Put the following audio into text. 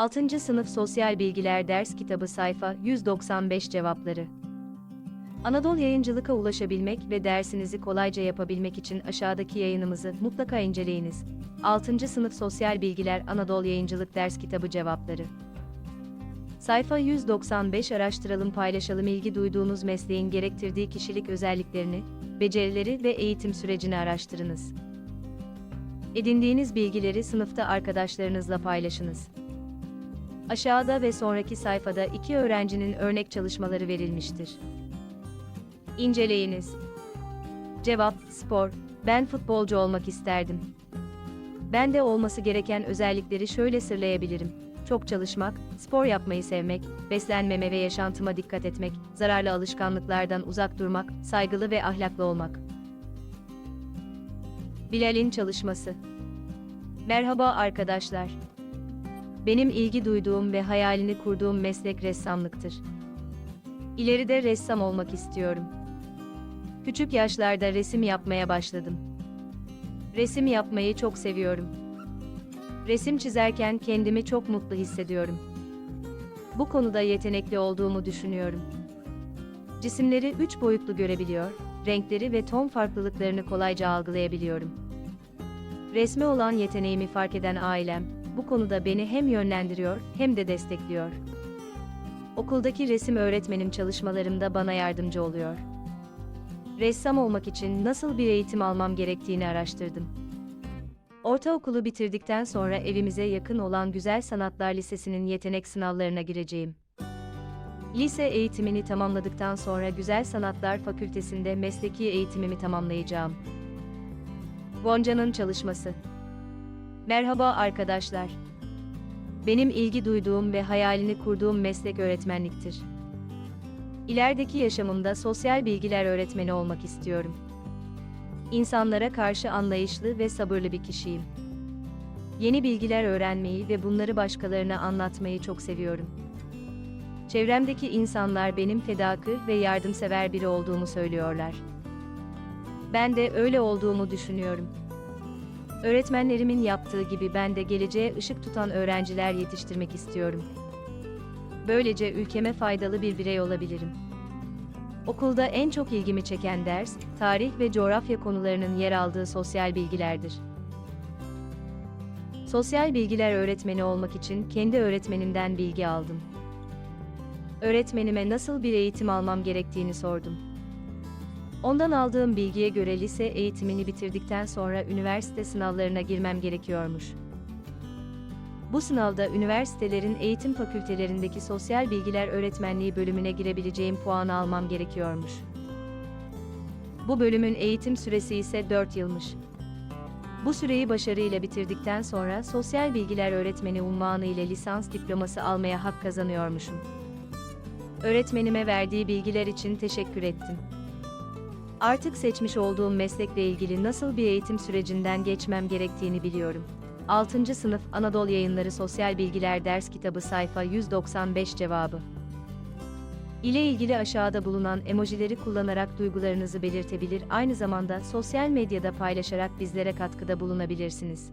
6. Sınıf Sosyal Bilgiler Ders Kitabı Sayfa 195 Cevapları Anadolu Yayıncılık'a ulaşabilmek ve dersinizi kolayca yapabilmek için aşağıdaki yayınımızı mutlaka inceleyiniz. 6. Sınıf Sosyal Bilgiler Anadolu Yayıncılık Ders Kitabı Cevapları Sayfa 195 Araştıralım paylaşalım ilgi duyduğunuz mesleğin gerektirdiği kişilik özelliklerini, becerileri ve eğitim sürecini araştırınız. Edindiğiniz bilgileri sınıfta arkadaşlarınızla paylaşınız. Aşağıda ve sonraki sayfada iki öğrencinin örnek çalışmaları verilmiştir. İnceleyiniz. Cevap: Spor. Ben futbolcu olmak isterdim. Ben de olması gereken özellikleri şöyle sırlayabilirim. Çok çalışmak, spor yapmayı sevmek, beslenmeme ve yaşantıma dikkat etmek, zararlı alışkanlıklardan uzak durmak, saygılı ve ahlaklı olmak. Bilal'in çalışması. Merhaba arkadaşlar. Benim ilgi duyduğum ve hayalini kurduğum meslek ressamlıktır. İleride ressam olmak istiyorum. Küçük yaşlarda resim yapmaya başladım. Resim yapmayı çok seviyorum. Resim çizerken kendimi çok mutlu hissediyorum. Bu konuda yetenekli olduğumu düşünüyorum. Cisimleri üç boyutlu görebiliyor, renkleri ve ton farklılıklarını kolayca algılayabiliyorum. Resme olan yeteneğimi fark eden ailem, bu konuda beni hem yönlendiriyor hem de destekliyor. Okuldaki resim öğretmenim çalışmalarımda bana yardımcı oluyor. Ressam olmak için nasıl bir eğitim almam gerektiğini araştırdım. Ortaokulu bitirdikten sonra evimize yakın olan Güzel Sanatlar Lisesi'nin yetenek sınavlarına gireceğim. Lise eğitimini tamamladıktan sonra Güzel Sanatlar Fakültesinde mesleki eğitimimi tamamlayacağım. Gonca'nın çalışması. Merhaba arkadaşlar. Benim ilgi duyduğum ve hayalini kurduğum meslek öğretmenliktir. İlerideki yaşamımda sosyal bilgiler öğretmeni olmak istiyorum. İnsanlara karşı anlayışlı ve sabırlı bir kişiyim. Yeni bilgiler öğrenmeyi ve bunları başkalarına anlatmayı çok seviyorum. Çevremdeki insanlar benim fedakır ve yardımsever biri olduğumu söylüyorlar. Ben de öyle olduğumu düşünüyorum. Öğretmenlerimin yaptığı gibi ben de geleceğe ışık tutan öğrenciler yetiştirmek istiyorum. Böylece ülkeme faydalı bir birey olabilirim. Okulda en çok ilgimi çeken ders, tarih ve coğrafya konularının yer aldığı sosyal bilgilerdir. Sosyal bilgiler öğretmeni olmak için kendi öğretmenimden bilgi aldım. Öğretmenime nasıl bir eğitim almam gerektiğini sordum. Ondan aldığım bilgiye göre lise eğitimini bitirdikten sonra üniversite sınavlarına girmem gerekiyormuş. Bu sınavda üniversitelerin eğitim fakültelerindeki sosyal bilgiler öğretmenliği bölümüne girebileceğim puanı almam gerekiyormuş. Bu bölümün eğitim süresi ise 4 yılmış. Bu süreyi başarıyla bitirdikten sonra sosyal bilgiler öğretmeni unvanı ile lisans diploması almaya hak kazanıyormuşum. Öğretmenime verdiği bilgiler için teşekkür ettim. Artık seçmiş olduğum meslekle ilgili nasıl bir eğitim sürecinden geçmem gerektiğini biliyorum. 6. Sınıf Anadolu Yayınları Sosyal Bilgiler Ders Kitabı Sayfa 195 Cevabı ile ilgili aşağıda bulunan emojileri kullanarak duygularınızı belirtebilir aynı zamanda sosyal medyada paylaşarak bizlere katkıda bulunabilirsiniz.